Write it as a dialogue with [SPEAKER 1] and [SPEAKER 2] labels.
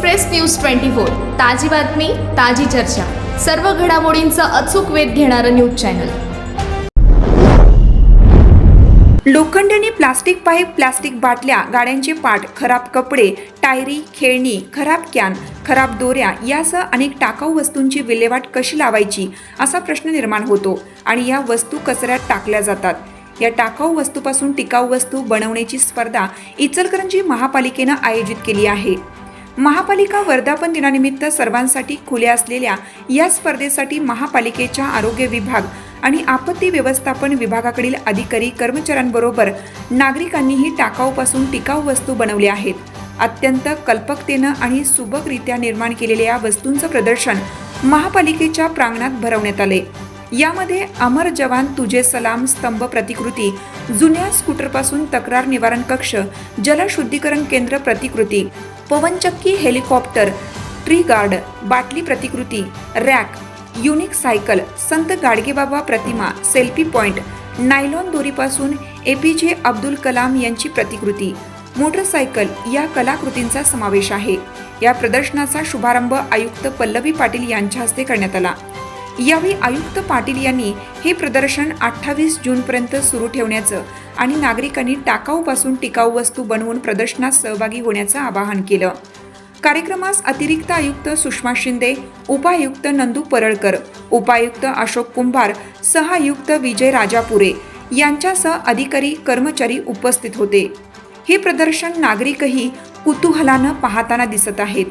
[SPEAKER 1] Express news twenty four. ताजी बातमी ताजी चर्चा. सर्व घडामोडींचा अचूक वेध घेणारं न्यूज चॅनल.
[SPEAKER 2] लोखंडणी प्लास्टिक पाईप प्लास्टिक बाटल्या गाड्यांचे पाठ खराब कपडे टायरी खेळणी खराब कॅन खराब दोऱ्या यासह अनेक टाकाऊ वस्तूंची विल्हेवाट कशी लावायची असा प्रश्न निर्माण होतो आणि या वस्तू कचऱ्यात टाकल्या जातात. या टाकाऊ वस्तूपासून टिकाऊ वस्तू बनवण्याची स्पर्धा इचलकरंजी महापालिकेनं आयोजित केली आहे. महापालिका वर्धापन दिनानिमित्त सर्वांसाठी खुल्या असलेल्या या स्पर्धेसाठी महापालिकेच्या आरोग्य विभाग आणि आपत्ती व्यवस्थापन विभागाकडील अधिकारी कर्मचाऱ्यांबरोबर नागरिकांनीही टाकाऊपासून टिकाऊ वस्तू बनवल्या आहेत. अत्यंत कल्पकतेनं आणि सुबकरित्या निर्माण केलेल्या या वस्तूंचं प्रदर्शन महापालिकेच्या प्रांगणात भरवण्यात आले. यामध्ये अमर जवान तुझे सलाम स्तंभ प्रतिकृती जुन्या स्कूटरपासून तक्रार निवारण कक्ष जलशुद्धीकरण केंद्र प्रतिकृती पवनचक्की हेलिकॉप्टर ट्री गार्ड बाटली प्रतिकृती rack unique cycle Sant Gadgebaba Pratima selfie point nylon दोरीपासून A P J Abdul Kalam यांची प्रतिकृती. मोटरसायकल या कलाकृतींचा समावेश आहे. या प्रदर्शनाचा शुभारंभ आयुक्त पल्लवी पाटील यांच्या हस्ते करण्यात आला. यावेळी आयुक्त पाटील यांनी हे प्रदर्शन अठ्ठावीस जूनपर्यंत सुरू ठेवण्याचं आणि नागरिकांनी टाकाऊपासून टिकाऊ वस्तू बनवून प्रदर्शनात सहभागी होण्याचं आवाहन केलं. कार्यक्रमास अतिरिक्त आयुक्त सुषमा शिंदे उपायुक्त नंदू परळकर उपायुक्त अशोक कुंभार सहआयुक्त विजय राजापुरे यांच्यासह अधिकारी कर्मचारी उपस्थित होते. हे प्रदर्शन नागरिकही कुतूहलानं पाहताना दिसत आहेत.